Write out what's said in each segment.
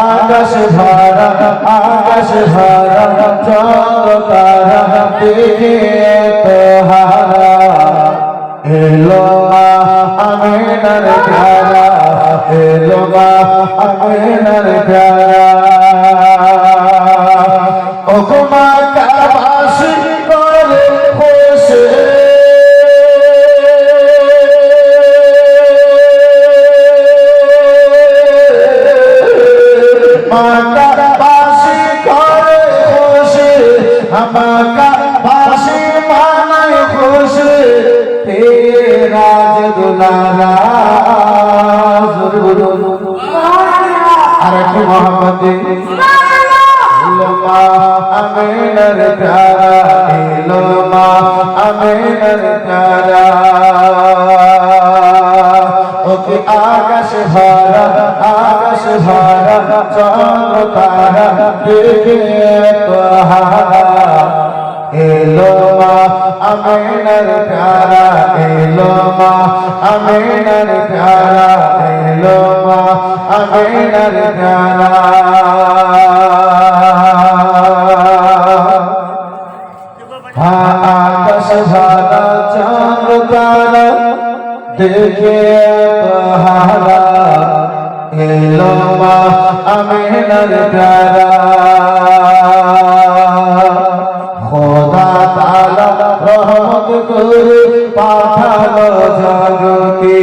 আকাশ ভরা আকাশ ভরা চল তারা দেখে তো হারা এলো আমিনার প্যারা এলো আমিনার প্যারা ইলমা আমিনার প্যারা ইলমা আমিনার প্যারা ওকে আকাশ ভরা আকাশ ভরা চন্দ্র তারা দেখে এলো মা আমিনার প্যারা এলো মা আমিনার প্যারা এলো মা আমিনার প্যারা দেখে তাহারা এলো মা আমিনার প্যারা। খোদা তালা রহমত করে পাঠালো জগতে।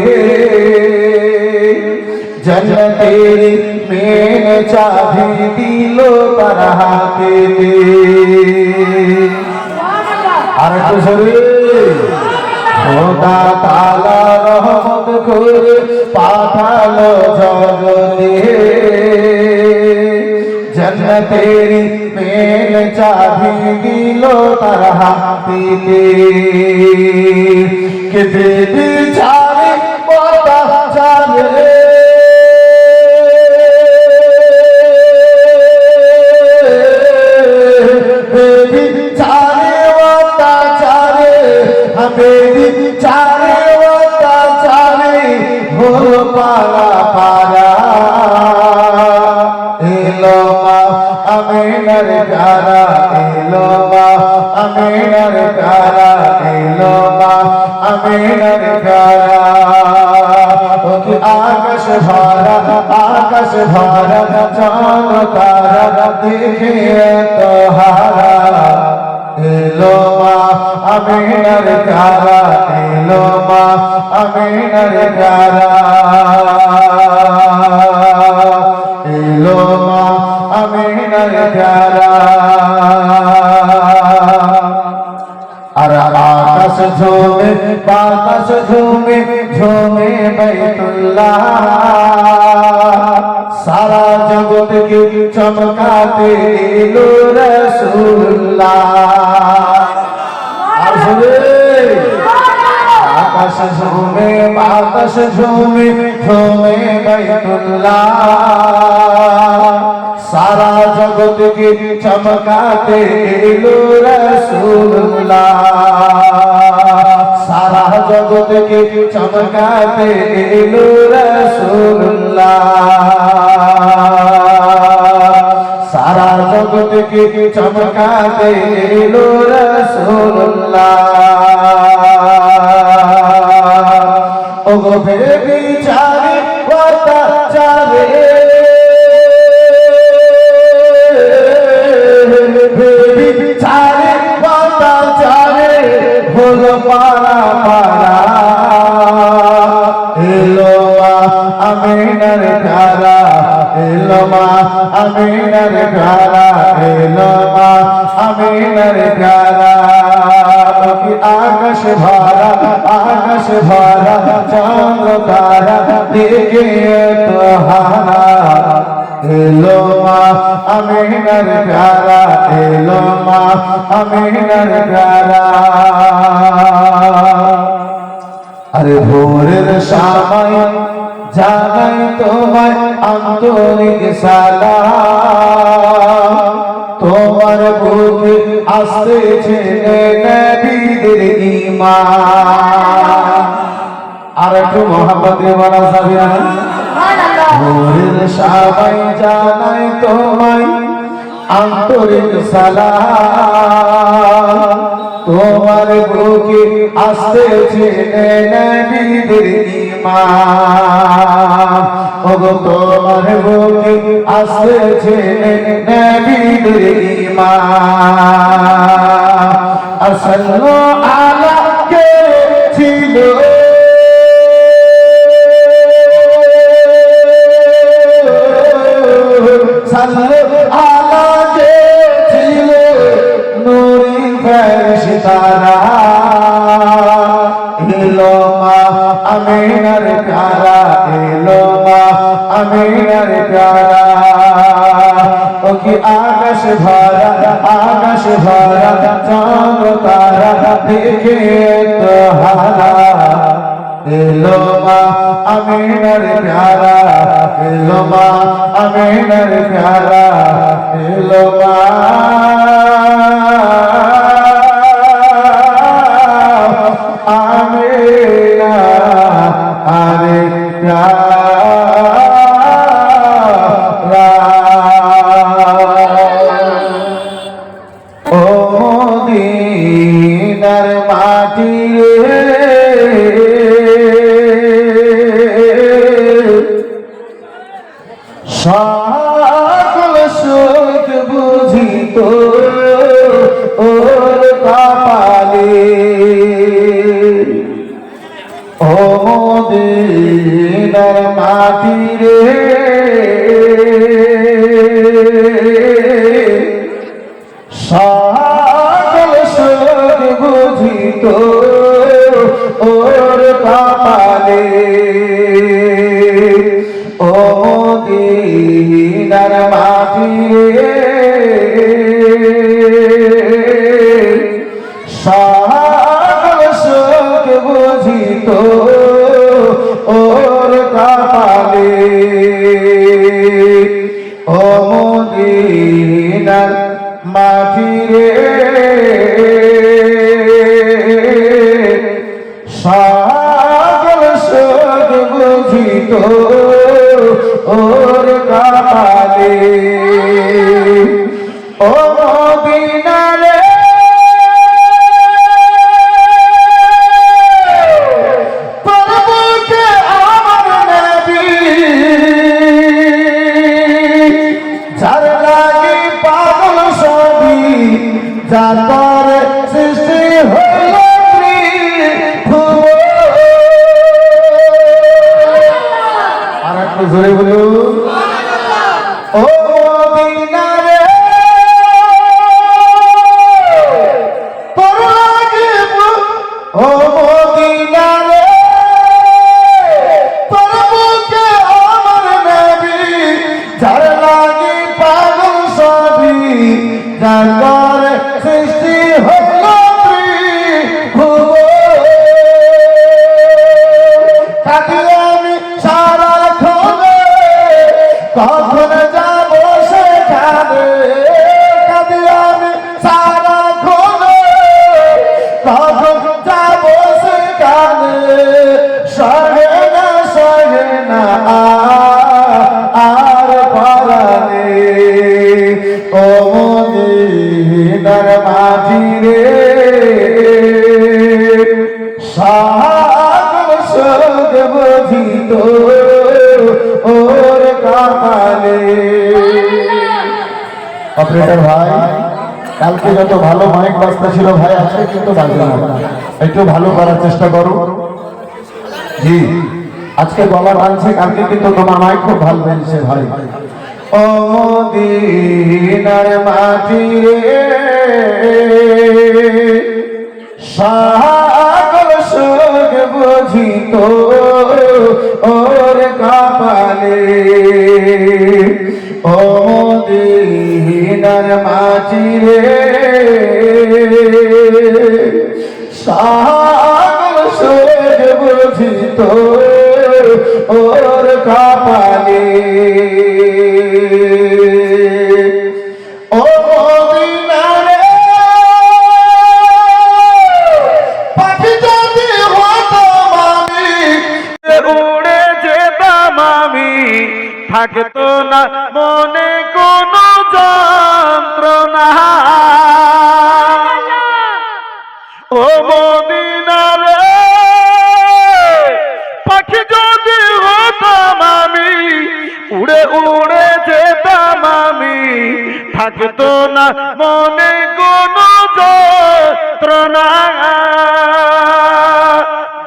জন্নতের মেন চাবি দিল তার হাতে। আর একটু শরীর খোদা তালা রহমত করে পাঠালো জগতে। জন্নতের মেন চাবি দিল তার হাতিতে কে দেবী চারে এলো মা আমিনার প্যারা এলো মা আমিনার প্যারা এলো মা আমিনার ওকে, আকাশ ভরা আকাশ ভরা চাঁদ তারা দেখে তোহারা। এলো মা আমিনার প্যারা এলো মা আমিনার প্যারা প্যারা। আর আকাশ ঝুমে, বাতাস ঝুমে ঝুমে বাইতুল্লাহ সারা জগৎকে চমকাতে এলো রসুল্লাহ আর আকাশ ঝুমে, বাতাস ঝুমে ঝুমে বাইতুল্লাহ সারা জগৎকে চমকাতে এলো রসুল্লাহ সারা জগৎকে চমকাতে এলো রসুল্লাহ সারা জগৎকে চমকাতে এলো রসুল্লাহ ওগো বেবি মা আমিনার প্যারা এলো মা, আমিনার প্যারা এলো মা, আমিনার কি আকাশ ভরা আকাশ ভরা, চন্দ্র তারা দেখে তোহারা। এলো মা, আমিনার প্যারা এলো মা, আমিনার প্যারা আরে ভোরের সময় তোমায় আন্তরিক সালাম। তোমার বুকে আসতেছে নবীদের ঈমান। আর একটু মোহাম্মদ বানা সাবিয়া ভোরের সবাই জানাই তোমায় আন্তরিক সালাম। তোমার বুকে আসতেছে নবীদের ওগো তোমার বুকে আসতেছে নবীদের ঈমান আসল আলা ছিল আমিনার প্যারা এলো মা আমিনার প্যারা এলো মা আমিনা আরে মাটি कहा অপারেটর ভাই, কালকে যত ভালো মাইক বাজতা ছিল ভাই, আজকে কিন্তু বাজে না। একটু ভালো করার চেষ্টা করো। জি, আজকে গলা বাজছে কালকে কিন্তু তোমার মাইক খুব ভালো বেজছে ভাই। ও মদিনার মাটি রে সাগর সুখ বুঝিত ওর কাপালে। ও মদিনার মাটি রে। সুখ বুঝিত ওর কপালে। মনে কোনো যন্ত্রণা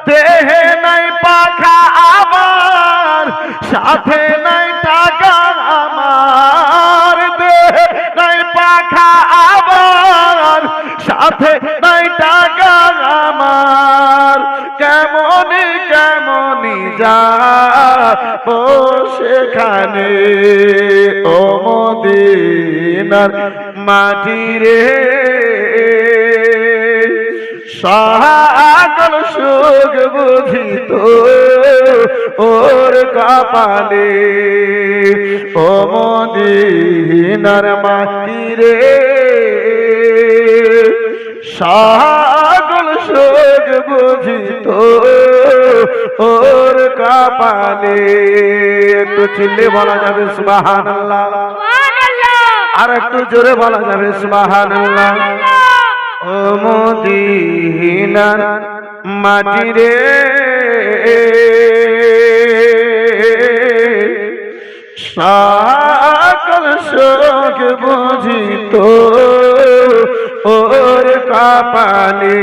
দেহে নাই পাখা আবার সাথে নাই টাকা আমার। দেহে নাই পাখা আবার সাথে নাই টাকা আমার। কেমনই কেমনই যা ও সেখানে? ও মদিনার মাটি রে সাগর সুখ বুঝিত ওর কপালে। ও মদিনার মাটি রে সাগর সুখ বুঝিত ওর কপালে। একটু চিল্লে বলা যাবে সুবাহান আর একটু জোরে বলা যাবে সুবাহান ও মদিনার মাটি রে। সকল শোক বুঝিত, ওর কপালে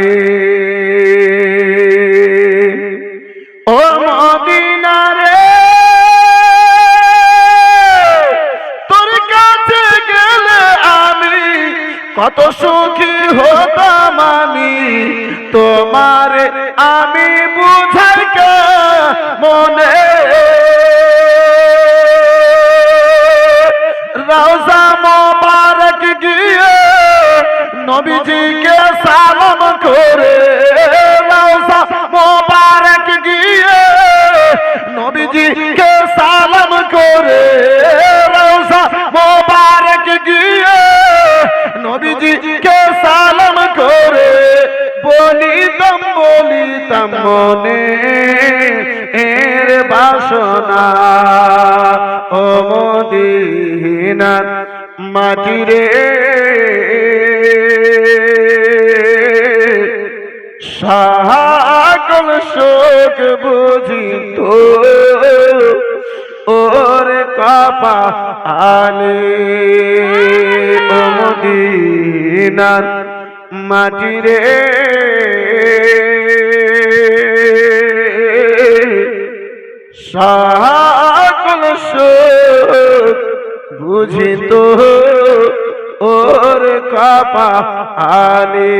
কত সুখী হতাম আমি। তোমার আমি বুঝাই মনে? রওজা মোবারক গিয়ে নবীজিকে সালাম করে। রওজা মোবারক গিয়ে নবীজিকে সালাম করে। নবীজিকে সালাম করে? বলিতাম বলিতাম মনে। এর বাসনা ও মদিনার মাটি রে সকল শোক বুঝিত। ওর কাপা আলে মদিনার মাটি রে সকল বুঝিত ওর কাপা আলে